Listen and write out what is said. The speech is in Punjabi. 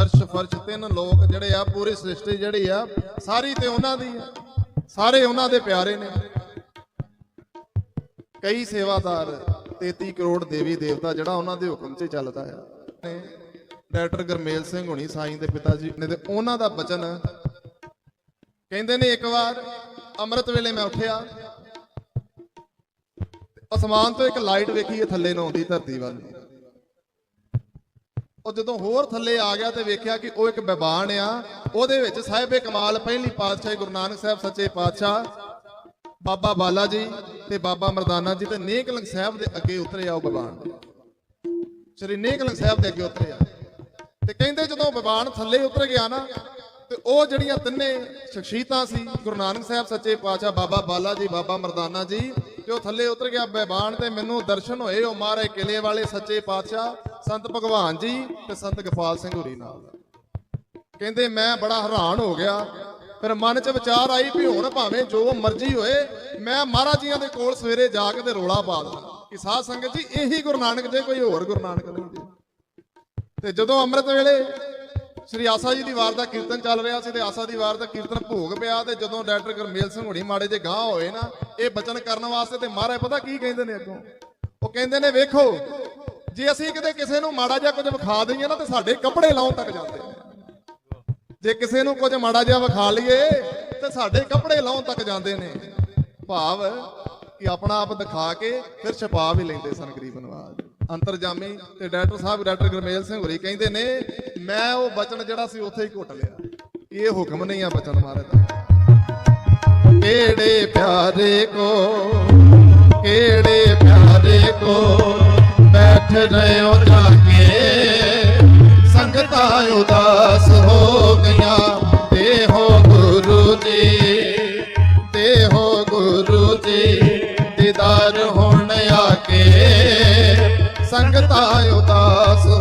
ਅਰਸ਼ ਫਰਸ਼ ਤਿੰਨ ਲੋਕ ਜਿਹੜੇ ਆ, ਪੂਰੀ ਸ੍ਰਿਸ਼ਟੀ ਜਿਹੜੀ ਆ, ਸਾਰੀ ਤੇ ਉਹਨਾਂ ਦੀ ਆ। ਸਾਰੇ ਉਹਨਾਂ ਦੇ ਪਿਆਰੇ ਨੇ। ਕਈ ਸੇਵਾਦਾਰ 33 ਕਰੋੜ ਦੇਵੀ ਦੇਵਤਾ ਜਿਹੜਾ ਉਹਨਾਂ ਦੇ ਹੁਕਮ 'ਚ ਚੱਲਦਾ ਆ। ਡਾਕਟਰ ਗਰਮੇਲ ਸਿੰਘ ਹੁਣੀ, ਸਾਈਂ ਦੇ ਪਿਤਾ ਜੀ ਨੇ ਤੇ ਉਹਨਾਂ ਦਾ ਬਚਨ ਕਹਿੰਦੇ ਨੇ, ਇੱਕ ਵਾਰ ਅੰਮ੍ਰਿਤ ਵੇਲੇ ਮੈਂ ਉੱਠਿਆ, ਅਸਮਾਨ ਤੋਂ ਇੱਕ ਲਾਈਟ ਵੇਖੀ, ਇਹ ਥੱਲੇ ਨੂੰ ਆਉਂਦੀ ਧਰਤੀ ਵੱਲ ਉਹ ਜਦੋਂ ਹੋਰ ਥੱਲੇ ਆ ਗਿਆ ਤੇ ਵੇਖਿਆ ਕਿ ਉਹ ਇੱਕ ਬਿਬਾਨ ਆ, ਉਹਦੇ ਵਿੱਚ ਸਾਹਿਬੇ ਕਮਾਲ ਪਹਿਲੀ ਪਾਤਸ਼ਾਹੀ ਗੁਰੂ ਨਾਨਕ ਸਾਹਿਬ ਸੱਚੇ ਪਾਤਸ਼ਾਹ, ਬਾਬਾ ਬਾਲਾ ਜੀ ਤੇ ਬਾਬਾ ਮਰਦਾਨਾ ਜੀ ਤੇ ਨੇਕਲੰਗ ਸਾਹਿਬ ਦੇ ਅੱਗੇ ਉਤਰੇ ਆ ਉਹ ਬਿਬਾਨ। ਸ਼੍ਰੀ ਨੇਕਲੰਗ ਸਾਹਿਬ ਦੇ ਅੱਗੇ ਉਤਰੇ ਆ। ਤੇ ਕਹਿੰਦੇ ਜਦੋਂ ਬਿਬਾਨ ਥੱਲੇ ਉਤਰ ਗਿਆ ਨਾ, ਤੇ ਉਹ ਜਿਹੜੀਆਂ ਤਿੰਨੇ ਸ਼ਖਸੀਅਤਾਂ ਸੀ, ਗੁਰੂ ਨਾਨਕ ਸਾਹਿਬ ਸੱਚੇ ਪਾਤਸ਼ਾਹ, ਬਾਬਾ ਬਾਲਾ ਜੀ, ਬਾਬਾ ਮਰਦਾਨਾ ਜੀ ਤੇ ਉਹ ਥੱਲੇ ਉਤਰ ਗਿਆ ਬਿਬਾਨ ਤੇ ਮੈਨੂੰ ਦਰਸ਼ਨ ਹੋਏ, ਉਹ ਮਹਾਰਾਜ ਕਿਲੇ ਵਾਲੇ ਸੱਚੇ ਪਾਤਸ਼ਾਹ, ਸੰਤ ਭਗਵਾਨ ਜੀ ਤੇ ਸੰਤ ਗੋਪਾਲ ਸਿੰਘ ਹੋਰੀ ਨਾਲ। ਕਹਿੰਦੇ, ਮੈਂ ਬੜਾ ਹੈਰਾਨ ਹੋ ਗਿਆ। ਫਿਰ ਮਨ 'ਚ ਵਿਚਾਰ ਆਈ ਵੀ ਹੁਣ ਭਾਵੇਂ ਜੋ ਮਰਜ਼ੀ ਹੋਏ, ਮੈਂ ਮਹਾਰਾਜ ਜੀਆਂ ਦੇ ਕੋਲ ਸਵੇਰੇ ਜਾ ਕੇ ਤੇ ਰੋਲਾ ਪਾ ਦਵਾਂ। ਕਿ ਸਾਧ ਸੰਗਤ ਜੀ, ਇਹੀ ਗੁਰੂ ਨਾਨਕ ਜੇ ਕੋਈ ਹੋਰ ਗੁਰੂ ਨਾਨਕ ਨਹੀਂ ਜੀ ਤੇ ਜਦੋਂ ਅੰਮ੍ਰਿਤ ਵੇਲੇ ਸ੍ਰੀ ਆਸਾ ਜੀ ਦੀ ਵਾਰ ਦਾ ਕੀਰਤਨ ਚੱਲ ਰਿਹਾ ਸੀ ਤੇ ਆਸਾ ਦੀ ਵਾਰ ਦਾ ਕੀਰਤਨ ਭੋਗ ਪਿਆ ਤੇ ਜਦੋਂ ਡਾਕਟਰ ਗੁਰਮੇਲ ਸਿੰਘ ਹੁਣੀ ਮਾੜੇ ਜੇ ਗਾਹ ਹੋਏ ਨਾ, ਇਹ ਬਚਨ ਕਰਨ ਵਾਸਤੇ ਤੇ ਮਹਾਰਾਜ ਪਤਾ ਕੀ ਕਹਿੰਦੇ ਨੇ ਅੱਗੋਂ? ਉਹ ਕਹਿੰਦੇ ਨੇ, ਵੇਖੋ, ਜੇ ਅਸੀਂ ਕਿਤੇ ਕਿਸੇ ਨੂੰ ਮਾੜਾ ਜਿਹਾ ਕੁਝ ਵਿਖਾ ਦਈਏ ਨਾ ਤੇ ਸਾਡੇ ਕੱਪੜੇ ਲਾਉਣ ਤੱਕ ਜਾਂਦੇ ਨੇ। ਜੇ ਕਿਸੇ ਨੂੰ ਕੁਝ ਮਾੜਾ ਜਿਹਾ ਵਿਖਾ ਲਈਏ ਤੇ ਸਾਡੇ ਕੱਪੜੇ ਲਾਉਣ ਤੱਕ ਜਾਂਦੇ ਨੇ। ਭਾਵ ਕਿ ਆਪਣਾ ਆਪ ਦਿਖਾ ਕੇ ਫਿਰ ਛਪਾ ਵੀ ਲੈਂਦੇ ਸਨ ਗਰੀਬ ਨਵਾਜ। ਅੰਤਰਜਾਮੀ ਤੇ ਡਾਕਟਰ ਸਾਹਿਬ ਡਾਕਟਰ ਗੁਰਮੇਲ ਸਿੰਘ ਹੋਰੀ ਕਹਿੰਦੇ ਨੇ, ਮੈਂ ਉਹ ਬਚਨ ਜਿਹੜਾ ਸੀ ਉੱਥੇ ਹੀ ਘੁੱਟ ਲਿਆ। ਇਹ ਹੁਕਮ ਨਹੀਂ ਆ ਬਚਨ ਮਾਰੇ ਦਾ। ਕਿਹੜੇ ਪਿਆਰੇ ਕੋ ਕਿਹੜੇ ਪਿਆਰੇ ਕੋ ਬੈਠ ਰਿਓ ਜਾਗੇ? ਸੰਗਤਾਂ ਉਦਾਸ ਹੋ ਗਈਆਂ, ਤੇ ਹੋ ਗੁਰੂ ਜੀ, ਤੇ ਹੋ ਗੁਰੂ ਜੀ, ਦੀਦਾਰ ਹੁਣ ਆ ਕੇ। ਸੰਗਤਾਂ ਉਦਾਸ ਹੋ